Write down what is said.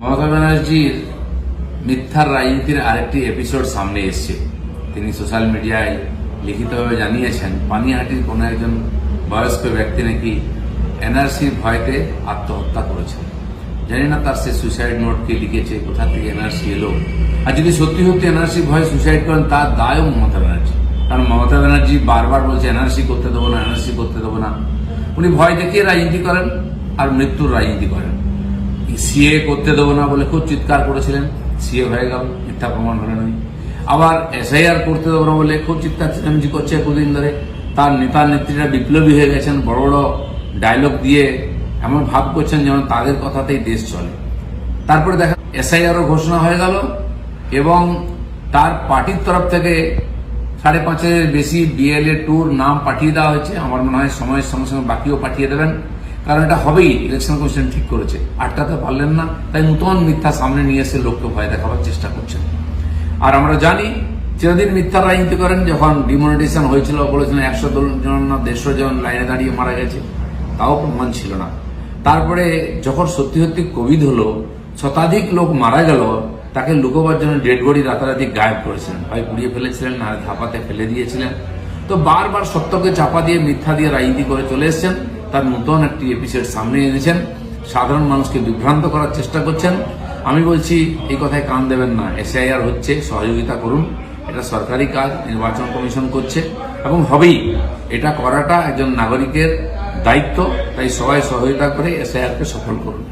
মমতা ব্যানার্জির মিথ্যার রাজনীতির আরেকটি এপিসোড সামনে এসছে। তিনি সোশ্যাল মিডিয়ায় লিখিতভাবে জানিয়েছেন, পানিহাটির কোনো একজন বয়স্ক ব্যক্তি নাকি এনআরসির ভয়তে আত্মহত্যা করেছেন। জানি না তার সে সুইসাইড নোট কে লিখেছে, কোথা থেকে এনআরসি এলো। আর যদি সত্যি সত্যি এনআরসি ভয়ে সুইসাইড করেন তার দায়ও মমতা ব্যানার্জি। কারণ মমতা ব্যানার্জি বারবার বলছে, এনআরসি করতে দেবো না, এনআরসি করতে দেবো না। উনি ভয় দেখিয়ে রাজনীতি করেন আর মৃত্যুর রাজনীতি করেন। সিএ করতে দেবো না বলে খুব চিৎকার করেছিলেন। সিএ হয়ে গেল, মিথ্যা প্রমাণ হলেন। আবার এসআইআর করতে দেবো না বলে খুব চিৎকার চেঁচামেচি করছে এতদিন ধরে। তার নেতা নেত্রীরা বিপ্লবী হয়ে গেছেন, বড় বড় ডায়লগ দিয়ে এমন ভাব করছেন যেমন তাদের কথাতেই দেশ চলে। তারপরে দেখা এসআইআরও ঘোষণা হয়ে গেল এবং তার পার্টির তরফ থেকে সাড়ে পাঁচের বেশি বিএলএ ট্যুর নাম পাঠিয়ে দেওয়া হয়েছে। আমার মনে হয় সময়ের সঙ্গে সঙ্গে বাকিও পাঠিয়ে দেবেন। কারণ এটা হবেই ইলেকশন কমিশন ঠিক করেছে। আটকাতে পারলেন না, তাই নতুন মিথ্যা সামনে নিয়ে এসে লোককে ভয় দেখাবার চেষ্টা করছেন। আর আমরা জানি, চিরদিন মিথ্যা রাজনীতি করেন, যখন ডিমনিটেশন হয়েছিল, বলেছিলেন একশো জন না দেড়শো জন লাইনে দাঁড়িয়ে মারা গেছে, তাও প্রমাণ ছিল না। তারপরে যখন সত্যি সত্যি কোভিড হলো, শতাধিক লোক মারা গেল, তাকে লুকোবার জন্য ডেড বডি রাতারাতি গায়েব করেছিলেন। হয় পুড়িয়ে ফেলেছিলেন না ধাপাতে ফেলে দিয়েছিলেন। তো বারবার সত্যকে চাপা দিয়ে, মিথ্যা দিয়ে রাজনীতি করে চলে এসেছেন। তার নতুন একটি এপিসোড সামনে এনেছেন। সাধারণ মানুষকে বিভ্রান্ত করার চেষ্টা করছেন। আমি বলছি, এই কথায় কান দেবেন না। এসআইআর হচ্ছে, সহযোগিতা করুন। এটা সরকারি কাজ, নির্বাচন কমিশন করছে। এবং হবেই, এটা করাটা একজন নাগরিকের দায়িত্ব। তাই সবাই সহযোগিতা করে এসআইআরকে সফল করুন।